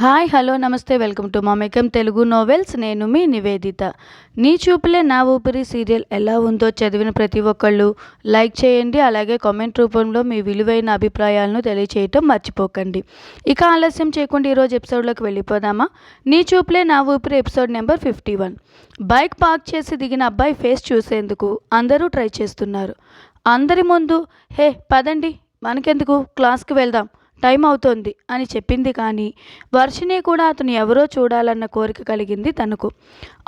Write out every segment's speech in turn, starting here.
Hi hello నమస్తే welcome to Mamekam Telugu novels. నేను మీ నివేదిత. నీ చూపులే నా ఊపిరి సీరియల్ ఎలా ఉందో చదివిన ప్రతి ఒక్కళ్ళు లైక్ చేయండి అలాగే కామెంట్ రూపంలో మీ విలువైన అభిప్రాయాలను తెలియచేయటం మర్చిపోకండి. ఇక ఆలస్యం చేయకుండా ఈరోజు ఎపిసోడ్లోకి వెళ్ళిపోదామా? నీ చూపులే నా ఊపిరి episode number fifty one. Bike park చేసి దిగిన అబ్బాయి ఫేస్ చూసేందుకు అందరూ ట్రై చేస్తున్నారు. అందరి ముందు హే పదండి మనకెందుకు? క్లాస్కి వెళ్దాం. టైం అవుతోంది అని చెప్పింది కానీ వర్షిని కూడా అతను ఎవరో చూడాలన్న కోరిక కలిగింది తనకు.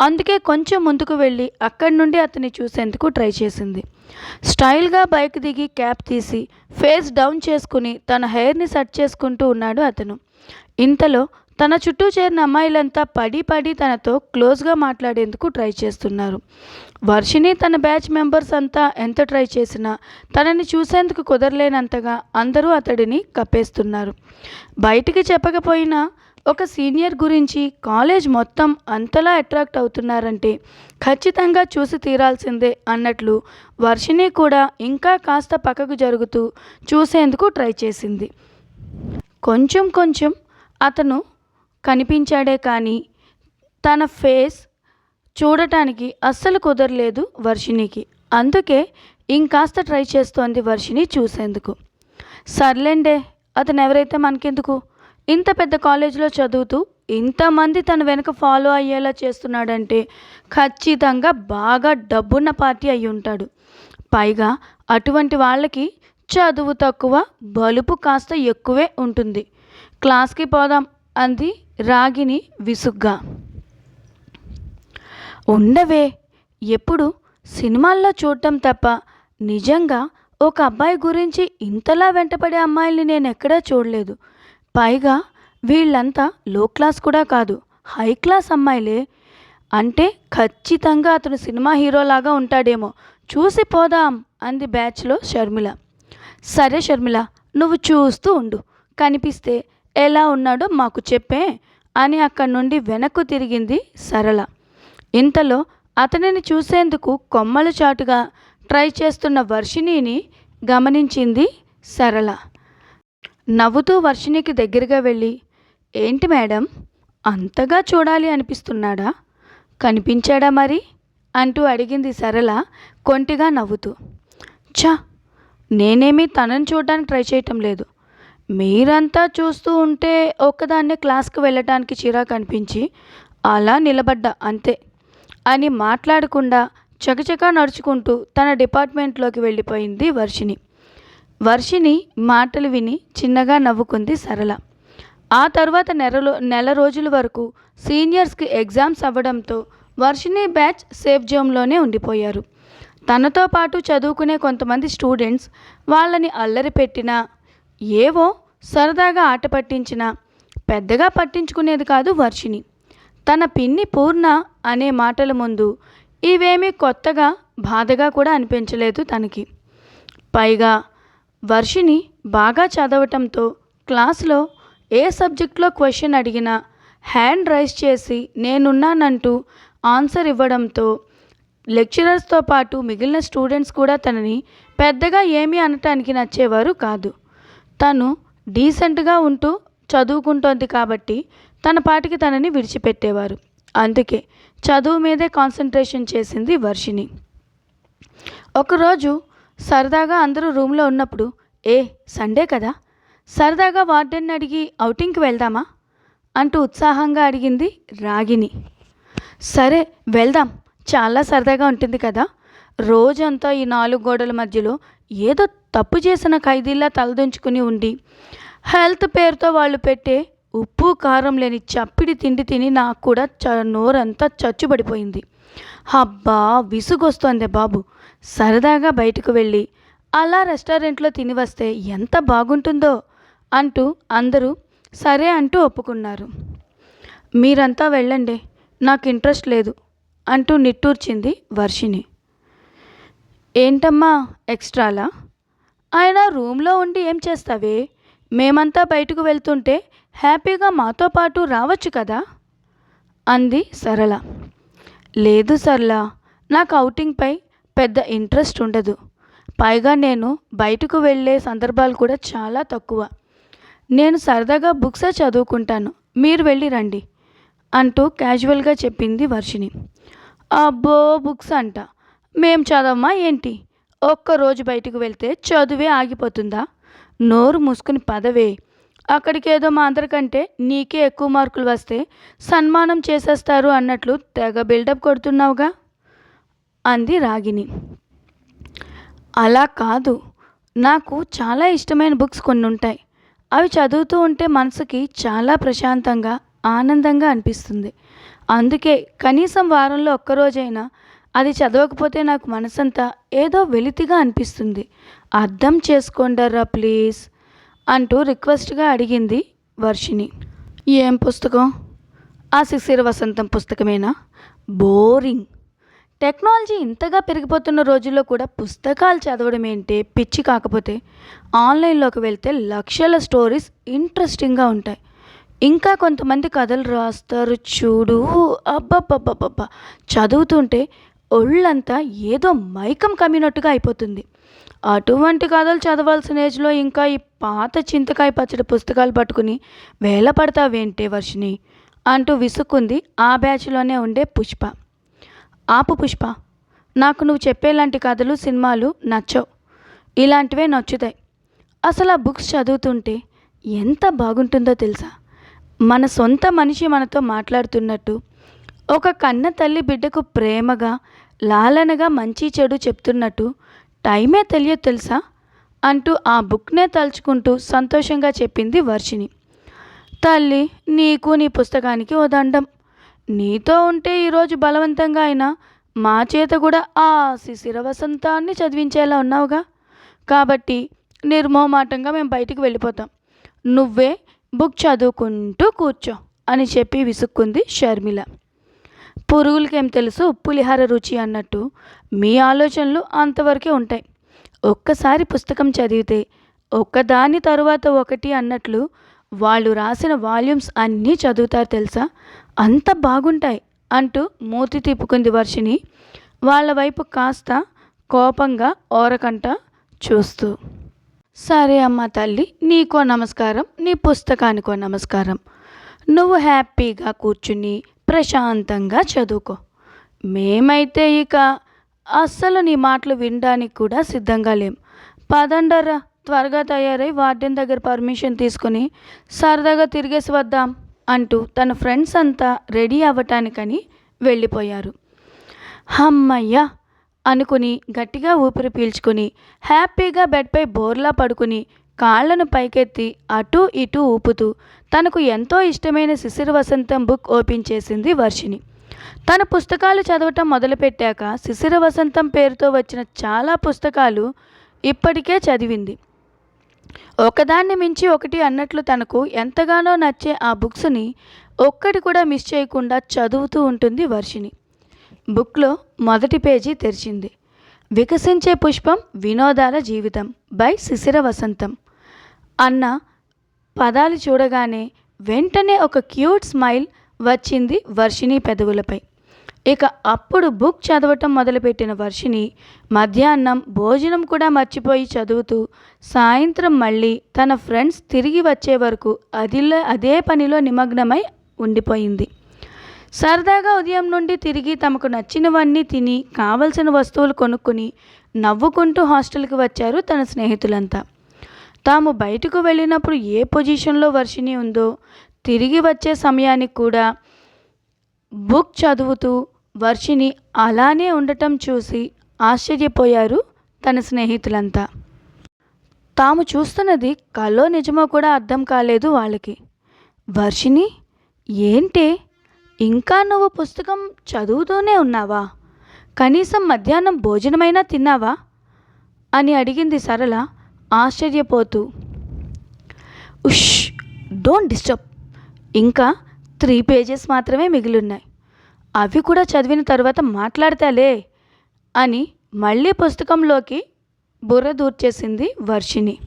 అందుకే కొంచెం ముందుకు వెళ్ళి అక్కడి నుండి అతన్ని చూసేందుకు ట్రై చేసింది. స్టైల్గా బైక్ దిగి క్యాప్ తీసి ఫేస్ డౌన్ చేసుకుని తన హెయిర్ని సెట్ చేసుకుంటూ ఉన్నాడు అతను. ఇంతలో తన చుట్టూ చేరిన అమ్మాయిలంతా పడి పడి తనతో క్లోజ్గా మాట్లాడేందుకు ట్రై చేస్తున్నారు. వర్షిని తన బ్యాచ్ మెంబర్స్ అంతా ఎంత ట్రై చేసినా తనని చూసేందుకు కుదరలేనంతగా అందరూ అతడిని కప్పేస్తున్నారు. బయటికి చెప్పకపోయినా ఒక సీనియర్ గురించి కాలేజ్ మొత్తం అంతలా అట్రాక్ట్ అవుతున్నారంటే ఖచ్చితంగా చూసి తీరాల్సిందే అన్నట్లు వర్షిని కూడా ఇంకా కాస్త పక్కకు జరుగుతూ చూసేందుకు ట్రై చేసింది. కొంచెం కొంచెం అతను కనిపించాడే కానీ తన ఫేస్ చూడటానికి అస్సలు కుదరలేదు వర్షినికి అందుకే ఇంకాస్త ట్రై చేస్తోంది వర్షిని చూసేందుకు. సర్లేండే అతను ఎవరైతే మనకెందుకు? ఇంత పెద్ద కాలేజీలో చదువుతూ ఇంతమంది తన వెనుక ఫాలో అయ్యేలా చేస్తున్నాడంటే ఖచ్చితంగా బాగా డబ్బున్న పార్టీ అయి ఉంటాడు. పైగా అటువంటి వాళ్ళకి చదువు తక్కువ బలుపు కాస్త ఎక్కువే ఉంటుంది. క్లాస్కి పోదాం అంది రాగిని విసుగ్గా. ఉండవే ఎప్పుడు సినిమాల్లో చూడటం తప్ప నిజంగా ఒక అబ్బాయి గురించి ఇంతలా వెంటపడే అమ్మాయిల్ని నేను ఎక్కడా చూడలేదు. పైగా వీళ్ళంతా లో క్లాస్ కూడా కాదు హై క్లాస్ అమ్మాయిలే. అంటే ఖచ్చితంగా అతను సినిమా హీరోలాగా ఉంటాడేమో. చూసి పోదాం అంది బ్యాచ్లో షర్మిల. సరే షర్మిల నువ్వు చూస్తూ ఉండు. కనిపిస్తే ఎలా ఉన్నాడో మాకు చెప్పే అని అక్కడి నుండి వెనక్కు తిరిగింది సరళ. ఇంతలో అతనిని చూసేందుకు కొమ్మల చాటుగా ట్రై చేస్తున్న వర్షిణిని గమనించింది సరళ. నవ్వుతూ వర్షిణికి దగ్గరగా వెళ్ళి ఏంటి మేడం అంతగా చూడాలి అనిపిస్తున్నాడా? కనిపించాడా మరి? అంటూ అడిగింది సరళ కొంటిగా నవ్వుతూ. ఛా నేనేమీ తనని చూడడానికి ట్రై చేయటం లేదు. మీరంతా చూస్తూ ఉంటే ఒక్కదాన్నే క్లాస్కి వెళ్ళటానికి చిరాకు అనిపించి అలా నిలబడ్డా అంతే. అని మాట్లాడకుండా చకచకా నడుచుకుంటూ తన డిపార్ట్మెంట్లోకి వెళ్ళిపోయింది వర్షిని వర్షిని మాటలు విని చిన్నగా నవ్వుకుంది సరళ. ఆ తర్వాత నెలలో నెల రోజుల వరకు సీనియర్స్కి ఎగ్జామ్స్ అవ్వడంతో వర్షిని బ్యాచ్ సేఫ్ జోమ్లోనే ఉండిపోయారు. తనతో పాటు చదువుకునే కొంతమంది స్టూడెంట్స్ వాళ్ళని అల్లరి పెట్టినా ఏవో సరదాగా ఆట పట్టించినా. పెద్దగా పట్టించుకునేది కాదు వర్షిణి. తన పిన్ని పూర్ణ అనే మాటల ముందు ఇవేమీ కొత్తగా బాధగా కూడా అనిపించలేదు తనకి. పైగా వర్షిని బాగా చదవటంతో క్లాస్లో ఏ సబ్జెక్ట్లో క్వశ్చన్ అడిగినా హ్యాండ్ రైజ్ చేసి నేనున్నానంటూ ఆన్సర్ ఇవ్వడంతో లెక్చరర్స్తో పాటు మిగిలిన స్టూడెంట్స్ కూడా తనని పెద్దగా ఏమీ అనటానికి నచ్చేవారు కాదు. తను డీసెంట్గా ఉంటూ చదువుకుంటోంది కాబట్టి తన పాటికి తనని విడిచిపెట్టేవారు. అందుకే చదువు మీదే కాన్సన్ట్రేషన్ చేసింది వర్షిని ఒకరోజు సరదాగా అందరూ రూమ్లో ఉన్నప్పుడు ఏ సండే కదా? సరదాగా వార్డెన్ అడిగి అవుటింగ్కి వెళ్దామా? అంటూ ఉత్సాహంగా అడిగింది రాగిని సరే వెళ్దాం. చాలా సరదాగా ఉంటుంది కదా? రోజంతా ఈ నాలుగు గోడల మధ్యలో ఏదో తప్పు చేసిన ఖైదీలా తలదించుకుని ఉండి హెల్త్ పేరుతో వాళ్ళు పెట్టే ఉప్పు కారం లేని చప్పిడి తిండి తిని నాకు కూడా చ నోరంతా చచ్చుబడిపోయింది. అబ్బా విసుగొస్తోంది బాబు. సరదాగా బయటకు వెళ్ళి అలా రెస్టారెంట్లో తిని వస్తే ఎంత బాగుంటుందో అంటూ అందరూ సరే అంటూ ఒప్పుకున్నారు. మీరంతా వెళ్ళండి నాకు ఇంట్రెస్ట్ లేదు అంటూ నిట్టూర్చింది వర్షిని ఏంటమ్మా ఎక్స్ట్రాలా? ఆయన రూమ్లో ఉండి ఏం చేస్తావే? మేమంతా బయటకు వెళ్తుంటే హ్యాపీగా మాతో పాటు రావచ్చు కదా? అంది సరళ. లేదు సరళ నాకు అవుటింగ్పై పెద్ద ఇంట్రెస్ట్ ఉండదు. పైగా నేను బయటకు వెళ్ళే సందర్భాలు కూడా చాలా తక్కువ. నేను సరదాగా బుక్సే చదువుకుంటాను మీరు వెళ్ళి రండి అంటూ క్యాజువల్గా చెప్పింది వర్షిని అబ్బో బుక్స్ అంట. మేం చదవమా ఏంటి? ఒక్కరోజు బయటకు వెళ్తే చదువే ఆగిపోతుందా? నోరు మూసుకుని పదవే. అక్కడికి ఏదో మా అందరికంటే నీకే ఎక్కువ మార్కులు వస్తే సన్మానం చేసేస్తారు అన్నట్లు తెగ బిల్డప్ కొడుతున్నావుగా? అంది రాగిని అలా కాదు. నాకు చాలా ఇష్టమైన బుక్స్ కొన్ని ఉంటాయి అవి చదువుతూ ఉంటే మనసుకి చాలా ప్రశాంతంగా ఆనందంగా అనిపిస్తుంది. అందుకే కనీసం వారంలో ఒక్కరోజైనా అది చదవకపోతే నాకు మనసంతా ఏదో వెలితిగా అనిపిస్తుంది. అర్థం చేసుకోండర్రా ప్లీజ్ అంటూ రిక్వెస్ట్గా అడిగింది వర్షిని ఏం పుస్తకం? ఆ శిశిర వసంతం పుస్తకమేనా? బోరింగ్. టెక్నాలజీ ఇంతగా పెరిగిపోతున్న రోజుల్లో కూడా పుస్తకాలు చదవడం ఏంటే పిచ్చి కాకపోతే ఆన్లైన్లోకి వెళ్తే లక్షల స్టోరీస్ ఇంట్రెస్టింగ్గా ఉంటాయి. ఇంకా కొంతమంది కథలు రాస్తారు చూడు. అబ్బబ్బబ్బబ్బబ్బా. చదువుతుంటే ఒళ్ళంతా ఏదో మైకం కమ్మినట్టుగా అయిపోతుంది. అటువంటి కథలు చదవాల్సిన ఏజ్లో ఇంకా ఈ పాత చింతకాయ పచ్చడి పుస్తకాలు పట్టుకుని వేల పడతావేంటే వర్షిని అంటూ విసుక్కుంది ఆ బ్యాచ్లోనే ఉండే పుష్ప. ఆపు పుష్ప నాకు నువ్వు చెప్పేలాంటి కథలు సినిమాలు నచ్చవు. ఇలాంటివే నచ్చుతాయి. అసలు ఆ బుక్స్ చదువుతుంటే ఎంత బాగుంటుందో తెలుసా? మన సొంత మనిషి మనతో మాట్లాడుతున్నట్టు ఒక కన్న తల్లి బిడ్డకు ప్రేమగా లాలనగా మంచి చెడు చెప్తున్నట్టు టైమే తెలియదు తెలుసా? అంటూ ఆ బుక్నే తలుచుకుంటూ సంతోషంగా చెప్పింది వర్షిని తల్లి నీకు నీ పుస్తకానికి ఓ దండం. నీతో ఉంటే ఈరోజు బలవంతంగా అయినా మా చేత కూడా ఆ శిశిర వసంతాన్ని చదివించేలా ఉన్నావుగా. కాబట్టి నిర్మోమాటంగా మేము బయటికి వెళ్ళిపోతాం. నువ్వే బుక్ చదువుకుంటూ కూర్చో అని చెప్పి విసుక్కుంది షర్మిల. పురుగులకేం తెలుసు? పులిహార రుచి అన్నట్టు మీ ఆలోచనలు అంతవరకే ఉంటాయి. ఒక్కసారి పుస్తకం చదివితే ఒక్కదాని తరువాత ఒకటి అన్నట్లు వాళ్ళు రాసిన వాల్యూమ్స్ అన్నీ చదువుతారు తెలుసా? అంత బాగుంటాయి అంటూ మూతి తిప్పుకుంది వర్షిని వాళ్ళ వైపు కాస్త కోపంగా ఓరకంట చూస్తూ సరే అమ్మ తల్లి నీకో నమస్కారం నీ పుస్తకానికో నమస్కారం. నువ్వు హ్యాపీగా కూర్చుని ప్రశాంతంగా చదువుకో. మేమైతే ఇక అస్సలు నీ మాటలు వినడానికి కూడా సిద్ధంగా లేం. పదండర్రా త్వరగా తయారై వార్డెన్ దగ్గర పర్మిషన్ తీసుకుని సరదాగా తిరిగేసి వద్దాం అంటూ తన ఫ్రెండ్స్ అంతా రెడీ అవ్వటానికని వెళ్ళిపోయారు. హమ్మయ్యా! అనుకుని గట్టిగా ఊపిరి పీల్చుకుని హ్యాపీగా బెడ్పై బోర్లా పడుకుని కాళ్ళను పైకెత్తి అటూ ఇటూ ఊపుతూ తనకు ఎంతో ఇష్టమైన శిశిర వసంతం బుక్ ఓపెన్ చేసింది వర్షిణి. తన పుస్తకాలు చదవటం మొదలుపెట్టాక శిశిర వసంతం పేరుతో వచ్చిన చాలా పుస్తకాలు ఇప్పటికే చదివింది. ఒకదాన్ని మించి ఒకటి అన్నట్లు తనకు ఎంతగానో నచ్చే ఆ బుక్స్ని ఒక్కటి కూడా మిస్ చేయకుండా చదువుతూ ఉంటుంది వర్షిని బుక్లో మొదటి పేజీ తెరిచింది. వికసించే పుష్పం వినోదాల జీవితం బై శిశిర వసంతం. అన్న పదాలు చూడగానే వెంటనే ఒక క్యూట్ స్మైల్ వచ్చింది వర్షిణి పెదవులపై. ఇక అప్పుడు బుక్ చదవటం మొదలుపెట్టిన వర్షిణి మధ్యాహ్నం భోజనం కూడా మర్చిపోయి చదువుతూ సాయంత్రం మళ్ళీ తన ఫ్రెండ్స్ తిరిగి వచ్చే వరకు అదిలో అదే పనిలో నిమగ్నమై ఉండిపోయింది. సరదాగా ఉదయం నుండి తిరిగి తమకు నచ్చినవన్నీ తిని కావలసిన వస్తువులు కొనుక్కుని నవ్వుకుంటూ హాస్టల్కి వచ్చారు తన స్నేహితులంతా. తాము బయటకు వెళ్ళినప్పుడు ఏ పొజిషన్లో వర్షిణి ఉందో తిరిగి వచ్చే సమయానికి కూడా బుక్ చదువుతూ వర్షిణి అలానే ఉండటం చూసి ఆశ్చర్యపోయారు తన స్నేహితులంతా. తాము చూస్తున్నది కలో నిజమో కూడా అర్థం కాలేదు వాళ్ళకి. వర్షిణి ఏంటే? ఇంకా నువ్వు పుస్తకం చదువుతూనే ఉన్నావా? కనీసం మధ్యాహ్నం భోజనమైనా తిన్నావా? అని అడిగింది సరళ ఆశ్చర్యపోతూ ఉష్ డోంట్ డిస్టర్బ్. ఇంకా త్రీ పేజెస్ మాత్రమే మిగిలిన్నాయి. అవి కూడా చదివిన తర్వాత మాట్లాడతాలే అని మళ్ళీ పుస్తకంలోకి బుర్ర దూర్చేసింది వర్షిణి.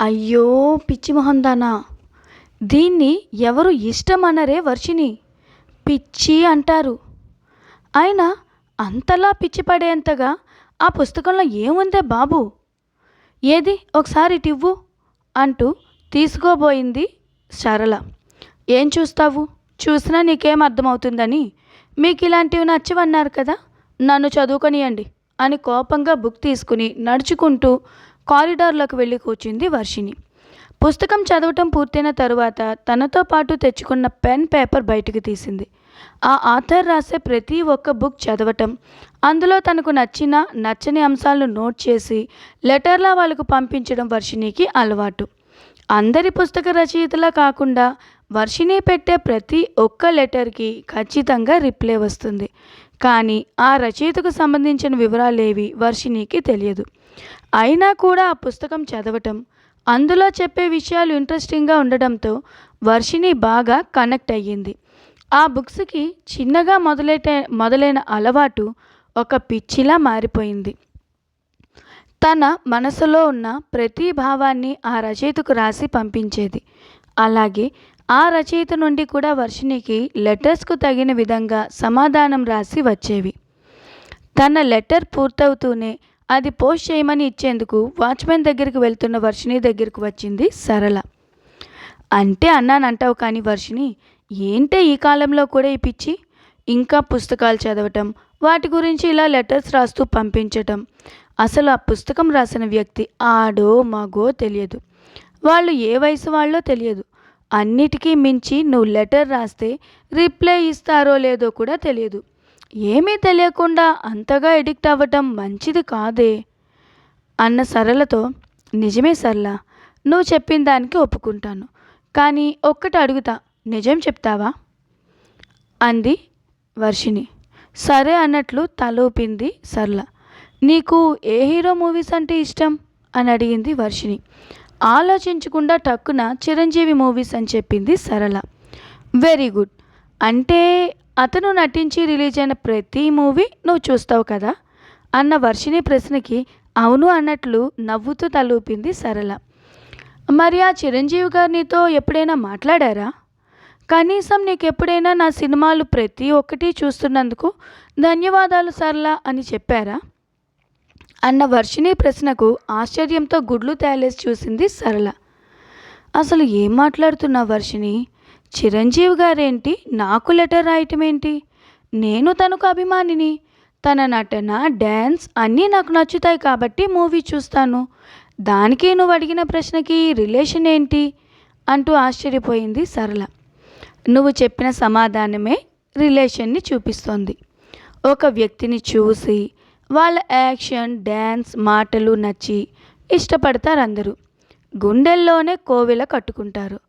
అయ్యో పిచ్చి మొహందానా దీన్ని ఎవరు ఇష్టం అనరే వర్షిణి. పిచ్చి అంటారు. అయినా అంతలా పిచ్చి పడేంతగా ఆ పుస్తకంలో ఏముందే బాబు? ఏది? ఒకసారి ఇటివ్వు అంటూ తీసుకోబోయింది సరళ. ఏం చూస్తావు? చూసినా నీకేం అర్థమవుతుందని. మీకు ఇలాంటివి నచ్చవన్నారు కదా? నన్ను చదువుకొనియండి అని కోపంగా బుక్ తీసుకుని నడుచుకుంటూ కారిడార్లోకి వెళ్ళి కూర్చుంది వర్షిని పుస్తకం చదవటం పూర్తయిన తరువాత తనతో పాటు తెచ్చుకున్న పెన్ పేపర్ బయటకు తీసింది. ఆ ఆథర్ రాసే ప్రతి ఒక్క బుక్ చదవటం. అందులో తనకు నచ్చిన నచ్చని అంశాలను నోట్ చేసి లెటర్లా వాళ్ళకు పంపించడం వర్షిణికి అలవాటు. అందరి పుస్తక రచయితలా కాకుండా వర్షిణి పెట్టే ప్రతి ఒక్క లెటర్కి ఖచ్చితంగా రిప్లై వస్తుంది. కానీ ఆ రచయితకు సంబంధించిన వివరాలేవి వర్షిణికి తెలియదు. అయినా కూడా ఆ పుస్తకం చదవటం అందులో చెప్పే విషయాలు ఇంట్రెస్టింగ్గా ఉండడంతో వర్షిణి బాగా కనెక్ట్ అయ్యింది. ఆ బుక్స్కి చిన్నగా మొదలైతే మొదలైన అలవాటు ఒక పిచ్చిలా మారిపోయింది. తన మనసులో ఉన్న ప్రతి భావాన్ని ఆ రచయితకు రాసి పంపించేది. అలాగే ఆ రచయిత నుండి కూడా వర్షినికి లెటర్స్కు తగిన విధంగా సమాధానం రాసి వచ్చేవి. తన లెటర్ పూర్తవుతూనే అది పోస్ట్ చేయమని ఇచ్చేందుకు వాచ్మెన్ దగ్గరికి వెళ్తున్న వర్షిని దగ్గరికి వచ్చింది సరళ. అంటే అన్నానంటావు కానీ వర్షిని ఏంటే ఈ కాలంలో కూడా ఈ పిచ్చి? ఇంకా పుస్తకాలు చదవటం వాటి గురించి ఇలా లెటర్స్ రాస్తూ పంపించటం. అసలు ఆ పుస్తకం రాసిన వ్యక్తి ఆడో మగో తెలియదు. వాళ్ళు ఏ వయసు వాళ్ళో తెలియదు. అన్నిటికీ మించి నువ్వు లెటర్ రాస్తే రిప్లై ఇస్తారో లేదో కూడా తెలియదు. ఏమీ తెలియకుండా అంతగా ఎడిక్ట్ అవ్వటం మంచిది కాదే? అన్న సరళతో నిజమే సరళ నువ్వు చెప్పిన దానికి ఒప్పుకుంటాను. కానీ ఒక్కటి అడుగుతా నిజం చెప్తావా? అంది వర్షిణి. సరే అన్నట్లు తల ఊపింది సరళ. నీకు ఏ హీరో మూవీస్ అంటే ఇష్టం? అని అడిగింది వర్షిణి. ఆలోచించకుండా టక్కున చిరంజీవి మూవీస్ అని చెప్పింది సరళ. Very good. అంటే అతను నటించి రిలీజ్ అయిన ప్రతి మూవీ నువ్వు చూస్తావు కదా? అన్న వర్షిణి ప్రశ్నకి అవును అన్నట్లు నవ్వుతూ తలూపింది సరళ. మరి ఆ చిరంజీవి గారు నీతో ఎప్పుడైనా మాట్లాడారా? కనీసం నీకు ఎప్పుడైనా నా సినిమాలు ప్రతి ఒక్కటి చూస్తున్నందుకు ధన్యవాదాలు సరళ అని చెప్పారా? అన్న వర్షిణి ప్రశ్నకు ఆశ్చర్యంతో గుడ్లు తేలేసి చూసింది సరళ. అసలు ఏం మాట్లాడుతున్నా వర్షిణి? చిరంజీవి గారేంటి? నాకు లెటర్ రాయటం ఏంటి నేను తనకు అభిమానిని. తన నటన డ్యాన్స్ అన్నీ నాకు నచ్చుతాయి కాబట్టి మూవీ చూస్తాను. దానికి నువ్వు అడిగిన ప్రశ్నకి రిలేషన్ ఏంటి? అంటూ ఆశ్చర్యపోయింది సరళ. నువ్వు చెప్పిన సమాధానమే రిలేషన్ని చూపిస్తుంది. ఒక వ్యక్తిని చూసి వాళ్ళ యాక్షన్ డ్యాన్స్ మాటలు నచ్చి ఇష్టపడతారు అందరూ గుండెల్లోనే కోవెల కట్టుకుంటారు.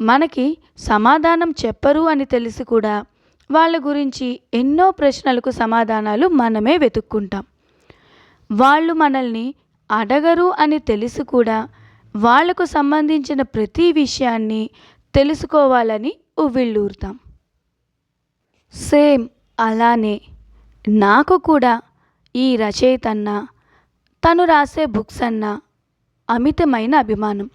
మనకి సమాధానం చెప్పరు అని తెలిసి కూడా వాళ్ళ గురించి ఎన్నో ప్రశ్నలకు సమాధానాలు మనమే వెతుక్కుంటాం. వాళ్ళు మనల్ని అడగరు అని తెలిసి కూడా వాళ్ళకు సంబంధించిన ప్రతి విషయాన్ని తెలుసుకోవాలని ఉవ్విళ్ళూరుతాం సేమ్ అలానే నాకు కూడా ఈ రచయిత అన్న తను రాసే బుక్స్ అన్న అమితమైన అభిమానం.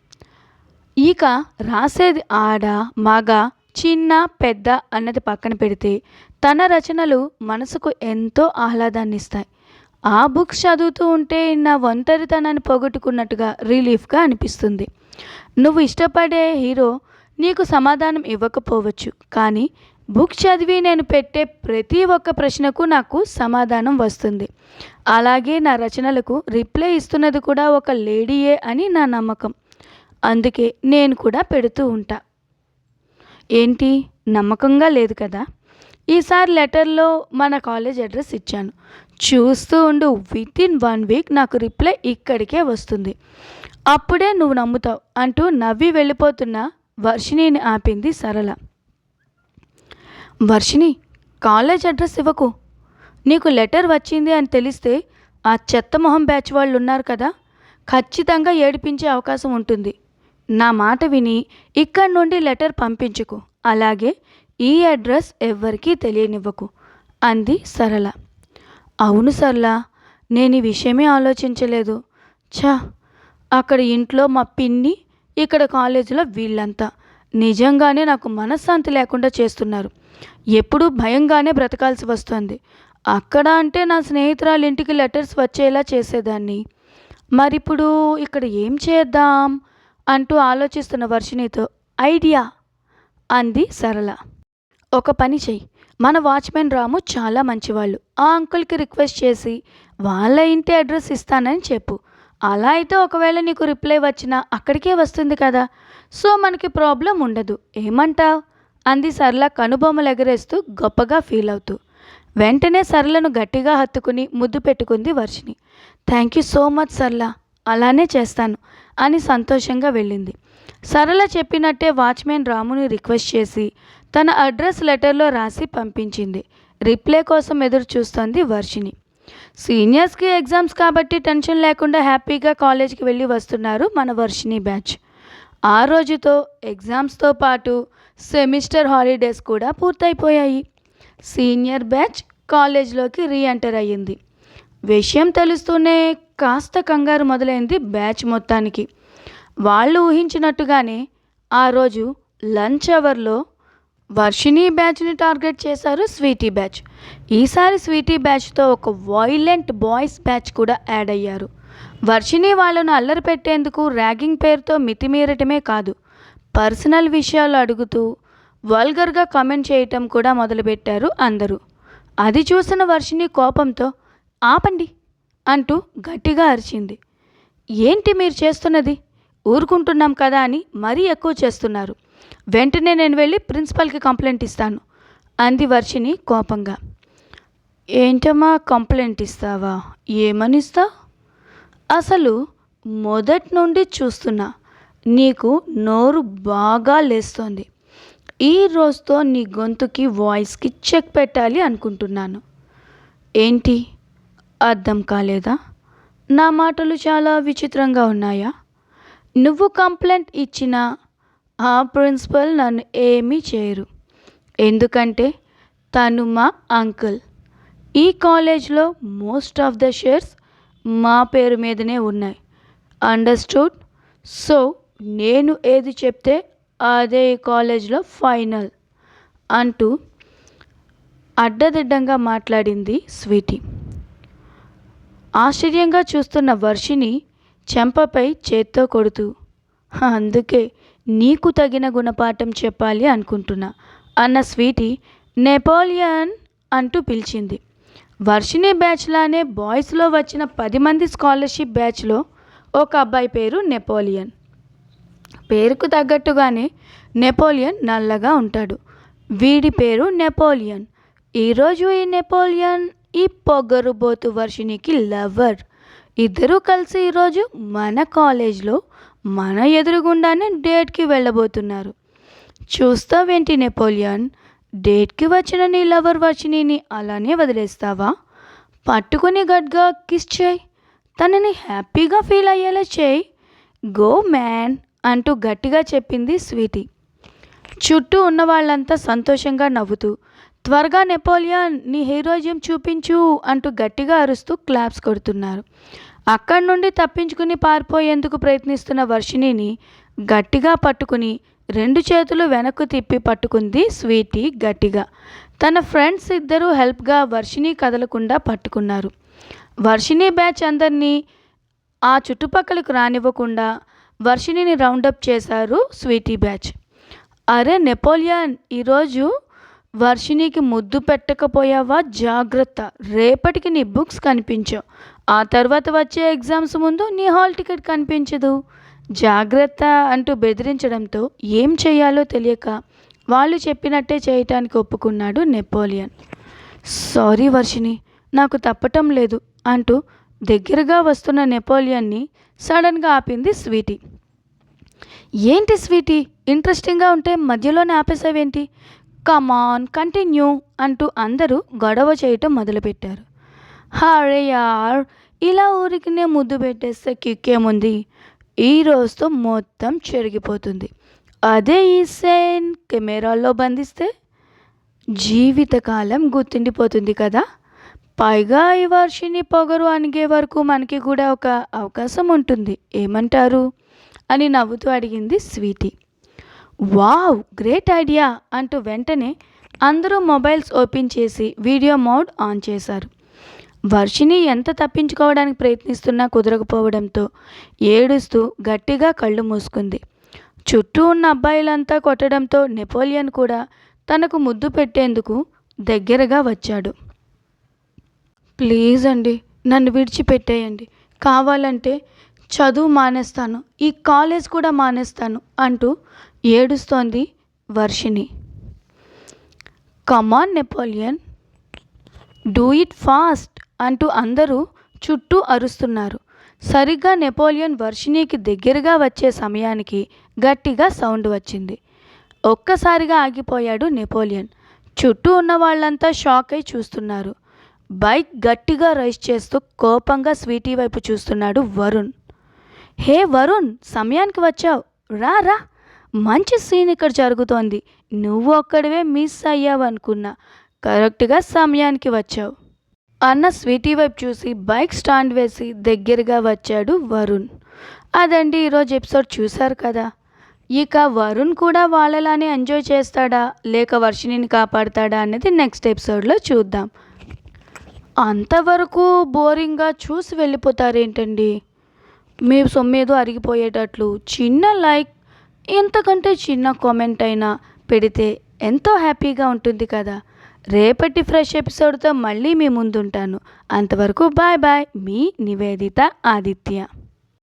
ఇక రాసేది ఆడ మగ చిన్న పెద్ద అన్నది పక్కన పెడితే తన రచనలు మనసుకు ఎంతో ఆహ్లాదాన్ని ఇస్తాయి ఆ బుక్స్ చదువుతూ ఉంటే నా ఒంటరితనాన్ని పోగొట్టుకున్నట్టుగా రిలీఫ్గా అనిపిస్తుంది. నువ్వు ఇష్టపడే హీరో నీకు సమాధానం ఇవ్వకపోవచ్చు. కానీ బుక్ చదివి నేను పెట్టే ప్రతి ఒక్క ప్రశ్నకు నాకు సమాధానం వస్తుంది. అలాగే నా రచనలకు రిప్లై ఇస్తున్నది కూడా ఒక లేడీయే అని నా నమ్మకం. అందుకే నేను కూడా పెడుతూ ఉంటా. ఏంటి? నమ్మకంగా లేదు కదా? ఈసారి లెటర్లో మన కాలేజ్ అడ్రస్ ఇచ్చాను. చూస్తూ ఉండు విత్ ఇన్ వన్ వీక్ నాకు రిప్లై ఇక్కడికే వస్తుంది. అప్పుడే నువ్వు నమ్ముతావు అంటూ నవ్వి వెళ్ళిపోతున్న వర్షిణిని ఆపింది సరళ. వర్షిణి కాలేజ్ అడ్రస్ ఇవ్వకు. నీకు లెటర్ వచ్చింది అని తెలిస్తే ఆ చెత్త మొహం బ్యాచ్ వాళ్ళు ఉన్నారు కదా ఖచ్చితంగా ఏడిపించే అవకాశం ఉంటుంది. నా మాట విని ఇక్కడి నుండి లెటర్ పంపించుకు. అలాగే ఈ అడ్రస్ ఎవ్వరికీ తెలియనివ్వకు అంది సరళ. అవును సరళ నేను ఈ విషయమే ఆలోచించలేదు. ఛా అక్కడ ఇంట్లో మా పిన్ని ఇక్కడ కాలేజీలో వీళ్ళంతా నిజంగానే నాకు మనశ్శాంతి లేకుండా చేస్తున్నారు. ఎప్పుడూ భయంగానే బ్రతకాల్సి వస్తుంది. అక్కడ అంటే నా స్నేహితురాలు ఇంటికి లెటర్స్ వచ్చేలా చేసేదాన్ని. మరిప్పుడు ఇక్కడ ఏం చేద్దాం అంటూ ఆలోచిస్తున్న వర్షినితో ఐడియా అంది సరళ. ఒక పని చెయ్యి మన వాచ్మెన్ రాము చాలా మంచివాళ్ళు. ఆ అంకుల్కి రిక్వెస్ట్ చేసి వాళ్ళ ఇంటి అడ్రస్ ఇస్తానని చెప్పు. అలా అయితే ఒకవేళ నీకు రిప్లై వచ్చినా అక్కడికే వస్తుంది కదా. సో మనకి ప్రాబ్లం ఉండదు. ఏమంటావ్? అంది సరళ కనుబొమ్మలు ఎగరేస్తూ గొప్పగా ఫీల్ అవుతూ. వెంటనే సరళను గట్టిగా హత్తుకుని ముద్దు పెట్టుకుంది Varshini thank you so much Sarala. అలానే చేస్తాను అని సంతోషంగా వెళ్ళింది. సరళ చెప్పినట్టే వాచ్మెన్ రాముని రిక్వెస్ట్ చేసి తన అడ్రస్ లెటర్లో రాసి పంపించింది. రిప్లై కోసం ఎదురు చూస్తోంది వర్షిని సీనియర్స్కి ఎగ్జామ్స్ కాబట్టి టెన్షన్ లేకుండా హ్యాపీగా కాలేజీకి వెళ్ళి వస్తున్నారు మన వర్షిని బ్యాచ్. ఆ రోజుతో ఎగ్జామ్స్తో పాటు సెమిస్టర్ హాలిడేస్ కూడా పూర్తయిపోయాయి. సీనియర్ బ్యాచ్ కాలేజ్లోకి రీఎంటర్ అయ్యింది. విషయం తెలుస్తూనే కాస్త కంగారు మొదలైంది బ్యాచ్ మొత్తానికి. వాళ్ళు ఊహించినట్టుగానే ఆ రోజు లంచ్ అవర్లో వర్షిణి బ్యాచ్ని టార్గెట్ చేశారు స్వీటీ బ్యాచ్. ఈసారి స్వీటీ బ్యాచ్తో ఒక వైలెంట్ బాయ్స్ బ్యాచ్ కూడా యాడ్ అయ్యారు. వర్షిణి వాళ్ళను అల్లరి పెట్టేందుకు ర్యాగింగ్ పేరుతో మితిమీరటమే కాదు పర్సనల్ విషయాలు అడుగుతూ వల్గర్గా కమెంట్ చేయటం కూడా మొదలుపెట్టారు అందరూ. అది చూసిన వర్షిణి కోపంతో ఆపండి అంటూ గట్టిగా అరిచింది. ఏంటి మీరు చేస్తున్నది? ఊరుకుంటున్నాం కదా అని మరీ ఎక్కువ చేస్తున్నారు. వెంటనే నేను వెళ్ళి ప్రిన్సిపల్కి కంప్లైంట్ ఇస్తాను అంది వర్షిని కోపంగా. ఏంటమ్మా కంప్లైంట్ ఇస్తావా? ఏమని అసలు మొదటి నుండి చూస్తున్నా. నీకు నోరు బాగా లేస్తోంది. ఈ రోజుతో నీ గొంతుకి వాయిస్కి చెక్ పెట్టాలి అనుకుంటున్నాను. ఏంటి? అర్థం కాలేదా? నా మాటలు చాలా విచిత్రంగా ఉన్నాయా? నువ్వు కంప్లైంట్ ఇచ్చినా ఆ ప్రిన్సిపల్ నన్ను ఏమీ చేయరు. ఎందుకంటే తను మా అంకుల్. ఈ కాలేజ్లో మోస్ట్ ఆఫ్ ద షేర్స్ మా పేరు మీదనే ఉన్నాయి. అండర్స్టూడ్? సో నేను ఏది చెప్తే అదే ఈ కాలేజ్లో ఫైనల్ అంటూ అడ్డదిడ్డంగా మాట్లాడింది స్వీటీ. ఆశ్చర్యంగా చూస్తున్న వర్షిని చెంపపై చేత్తో కొడుతూ అందుకే నీకు తగిన గుణపాఠం చెప్పాలి అనుకుంటున్నా అన్న స్వీటీ నెపోలియన్ అంటూ పిలిచింది. వర్షిణి బ్యాచ్లానే బాయ్స్లో వచ్చిన పది మంది స్కాలర్షిప్ బ్యాచ్లో ఒక అబ్బాయి పేరు నెపోలియన్. పేరుకు తగ్గట్టుగానే నెపోలియన్ నల్లగా ఉంటాడు. వీడి పేరు నెపోలియన్. ఈరోజు ఈ నెపోలియన్ ఈ పొగరుబోతు వర్షినికి లవర్. ఇద్దరూ కలిసి ఈరోజు మన కాలేజ్లో మన ఎదురుగుండానే డేట్కి వెళ్ళబోతున్నారు. చూస్తావేంటి నెపోలియన్? డేట్కి వచ్చిన నీ లవర్ వర్షిణిని అలానే వదిలేస్తావా? పట్టుకుని గట్గా కిస్ చేయి. తనని హ్యాపీగా ఫీల్ అయ్యేలా చేయి. గో మ్యాన్ అంటూ గట్టిగా చెప్పింది స్వీటీ. చుట్టూ ఉన్న వాళ్ళంతా సంతోషంగా నవ్వుతూ త్వరగా నెపోలియన్ నీ హీరోయిజం చూపించు అంటూ గట్టిగా అరుస్తూ క్లాప్స్ కొడుతున్నారు. అక్కడి నుండి తప్పించుకుని పారిపోయేందుకు ప్రయత్నిస్తున్న వర్షిణిని గట్టిగా పట్టుకుని రెండు చేతులు వెనక్కు తిప్పి పట్టుకుంది స్వీటీ గట్టిగా. తన ఫ్రెండ్స్ ఇద్దరూ హెల్ప్గా వర్షిణి కదలకుండా పట్టుకున్నారు. వర్షిణి బ్యాచ్ అందరినీ ఆ చుట్టుపక్కలకు రానివ్వకుండా వర్షిణిని రౌండప్ చేశారు స్వీటీ బ్యాచ్. అరే నెపోలియన్ ఈరోజు వర్షినికి ముద్దు పెట్టకపోయావా? జాగ్రత్త. రేపటికి నీ బుక్స్ కనిపించవు. ఆ తర్వాత వచ్చే ఎగ్జామ్స్ ముందు నీ హాల్ టికెట్ కనిపించదు. జాగ్రత్త అంటూ బెదిరించడంతో ఏం చేయాలో తెలియక వాళ్ళు చెప్పినట్టే చేయటానికి ఒప్పుకున్నాడు నెపోలియన్. సారీ వర్షిని నాకు తప్పటం లేదు అంటూ దగ్గరగా వస్తున్న నెపోలియన్ని సడన్గా ఆపింది స్వీటీ. ఏంటి స్వీటీ ఇంట్రెస్టింగ్గా ఉంటే మధ్యలోనే ఆపేసావేంటి? కమాన్ కంటిన్యూ అంటూ అందరూ గొడవ చేయటం మొదలుపెట్టారు. హరే యార్ ఇలా ఊరికినే ముద్దు పెట్టేస్తే కిక్కేముంది? ఈ రోజుతో మొత్తం చెరిగిపోతుంది. అదే ఈ సేన్ కెమెరాల్లో బంధిస్తే జీవితకాలం గుర్తుండిపోతుంది కదా. పైగా ఈ వర్షిని పొగరు అనిగే వరకు మనకి కూడా ఒక అవకాశం ఉంటుంది. ఏమంటారు? అని నవ్వుతూ అడిగింది స్వీటీ. వావ్ గ్రేట్ ఐడియా అంటూ వెంటనే అందరూ మొబైల్స్ ఓపెన్ చేసి వీడియో మోడ్ ఆన్ చేశారు. వర్షిని ఎంత తప్పించుకోవడానికి ప్రయత్నిస్తున్నా కుదరకపోవడంతో ఏడుస్తూ గట్టిగా కళ్ళు మూసుకుంది. చుట్టూ ఉన్న అబ్బాయిలంతా కొట్టడంతో నెపోలియన్ కూడా తనకు ముద్దు పెట్టేందుకు దగ్గరగా వచ్చాడు. ప్లీజ్ అండి నన్ను విడిచిపెట్టేయండి. కావాలంటే చదువు మానేస్తాను ఈ కాలేజ్ కూడా మానేస్తాను అంటూ ఏడుస్తోంది Varshini come on Napoleon. Do it fast. అంటూ అందరూ చుట్టూ అరుస్తున్నారు. సరిగ్గా నెపోలియన్ వర్షినీకి దగ్గరగా వచ్చే సమయానికి గట్టిగా సౌండ్ వచ్చింది. ఒక్కసారిగా ఆగిపోయాడు నెపోలియన్. చుట్టూ ఉన్న వాళ్ళంతా షాక్ అయి చూస్తున్నారు. బైక్ గట్టిగా రైస్ చేస్తూ కోపంగా స్వీటీ వైపు చూస్తున్నాడు వరుణ్. హే వరుణ్ సమయానికి వచ్చావు. రా రా. మంచి సీన్ ఇక్కడ జరుగుతోంది. నువ్వు ఒక్కడివే మిస్ అయ్యావు అనుకున్నా కరెక్ట్గా సమయానికి వచ్చావు. అన్న స్వీటీ వైపు చూసి బైక్ స్టాండ్ వేసి దగ్గరగా వచ్చాడు వరుణ్. అదండి ఈరోజు ఎపిసోడ్ చూశారు కదా. ఇక వరుణ్ కూడా వాళ్ళలానే ఎంజాయ్ చేస్తాడా లేక వర్షిణిని కాపాడతాడా అనేది నెక్స్ట్ ఎపిసోడ్లో చూద్దాం. అంతవరకు బోరింగ్గా చూసి వెళ్ళిపోతారేంటండి? మీ సొమ్మేదో అరిగిపోయేటట్లు చిన్న లైక్ ఎంతకంటే చిన్న కామెంట్ అయినా పెడితే ఎంతో హ్యాపీగా ఉంటుంది కదా. రేపటి ఫ్రెష్ ఎపిసోడ్తో మళ్ళీ మీ ముందుంటాను. అంతవరకు బాయ్ బాయ్. మీ నివేదిత ఆదిత్య.